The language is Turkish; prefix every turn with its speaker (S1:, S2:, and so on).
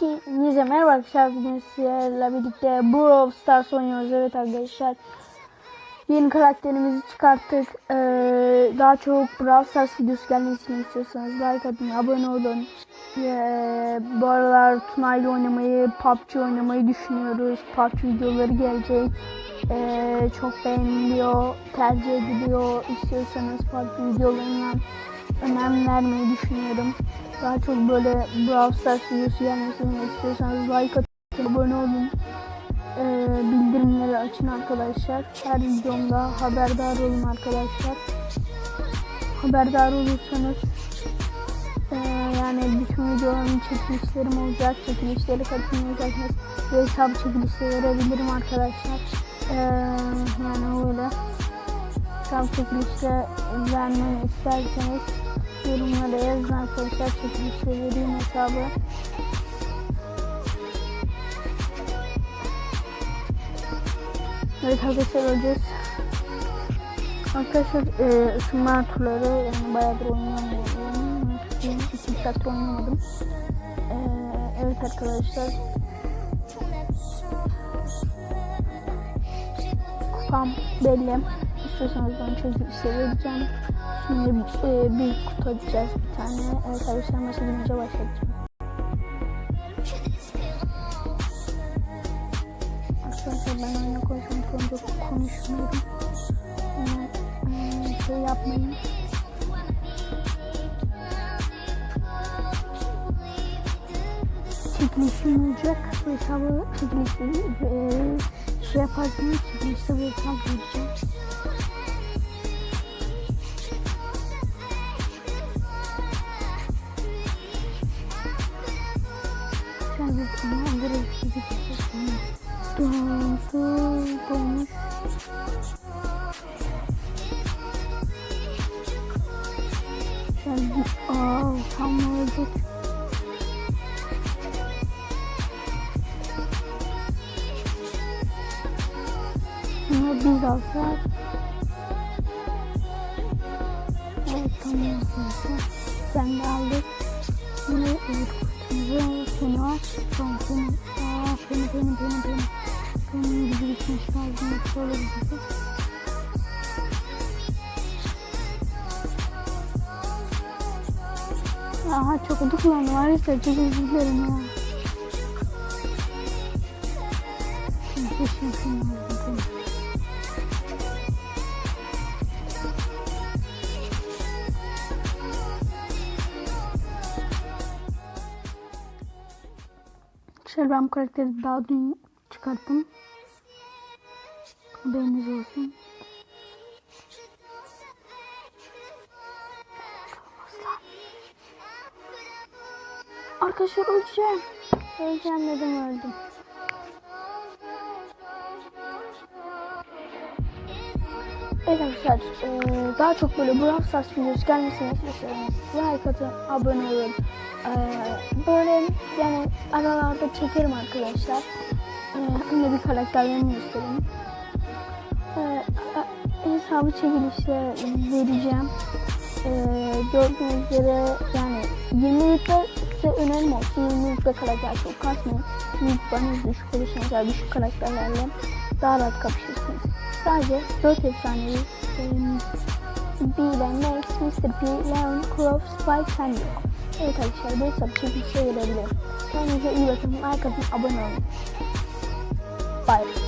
S1: Hepinize merhaba arkadaşlar. Bugün sizlerle birlikte Brawl Stars oynuyoruz. Evet arkadaşlar. Yeni karakterimizi çıkarttık. Ee, daha çok Brawl Stars videosu gelmesini istiyorsanız like atın, abone olun. Ee, bu aralar Tuna'yla oynamayı, PUBG oynamayı düşünüyoruz. PUBG videoları gelecek. Ee, çok beğeniliyor, tercih ediliyor. İstiyorsanız PUBG videolarına önem vermeyi düşünüyorum. Daha çok böyle Brawl Stars videosu gelmesini istiyorsanız like atın, abone olun. Ee, bildirimleri açın arkadaşlar. Her videomda haberdar olun arkadaşlar. Haberdar olursanız ee, yani bütün videoların çekilişlerim olacak. Çekilişlere katılmayacaksınız. Ve hesap çekilişleri verebilirim arkadaşlar. Ee, yani öyle. Hesap çekilişte vermemi isterseniz yorumlara yazın arkadaşlar. Çekilişte vereyim hesabı. Evet arkadaşlar öleceğiz. Arkadaşlar e, ısınma turları yani bayağıdır oynayamıyorum. İki saat oynamadım. E, evet arkadaşlar. Kupam belli. İstiyorsanız ben çözüp size vereceğim. Şimdi e, bir kutu açacağız bir tane. Evet arkadaşlar maça gidince başlayacağım. Ben oyuna konsantre konuşmuyorum. Ama şey yapmayın. Çekilişim olacak. Hesabı çekilişi e, şey yaparsanız çekilişte bu hesap vereceğim. Sen bir ama direkt aa tam ölecek. Bunu biz alsak. Evet tamam. Sen de aldık. Yine ilk kutumuzu seni var. Son seni. Aa seni beni beni beni. Benim gibi gitmiş lazım. Yoksa olur bizi. Aha çok ödü kullandım. Ayrıca çok özür dilerim ya. Şimdi şimdi lazım. Şöyle ben bu karakteri daha dün çıkarttım. Haberiniz olsun. Arkadaşlar öleceğim. Öleceğim dedim öldüm. Evet arkadaşlar daha çok böyle Brawl Stars videosu gelmesini istiyorsanız like atın, abone olun. Böyle yani aralarda çekerim arkadaşlar. Anne bir karakterlerini isterim. Eee, a- hesabı çekilişte vereceğim. Eee gördüğünüz üzere yani 20 rütbe size önerim olsun. 20 rütbe karakter çok kasmayın. Çünkü rütbeniz düşük olursa mesela düşük karakterlerle daha rahat kapışırsınız. Sadece 4 efsanevi eee B ile Max, Mr. P, Leon, Crow, Spike, Sandy. Evet arkadaşlar bu hesap çekilişe verebilirim. Kendinize iyi bakın. Like atın, abone olun. Bye.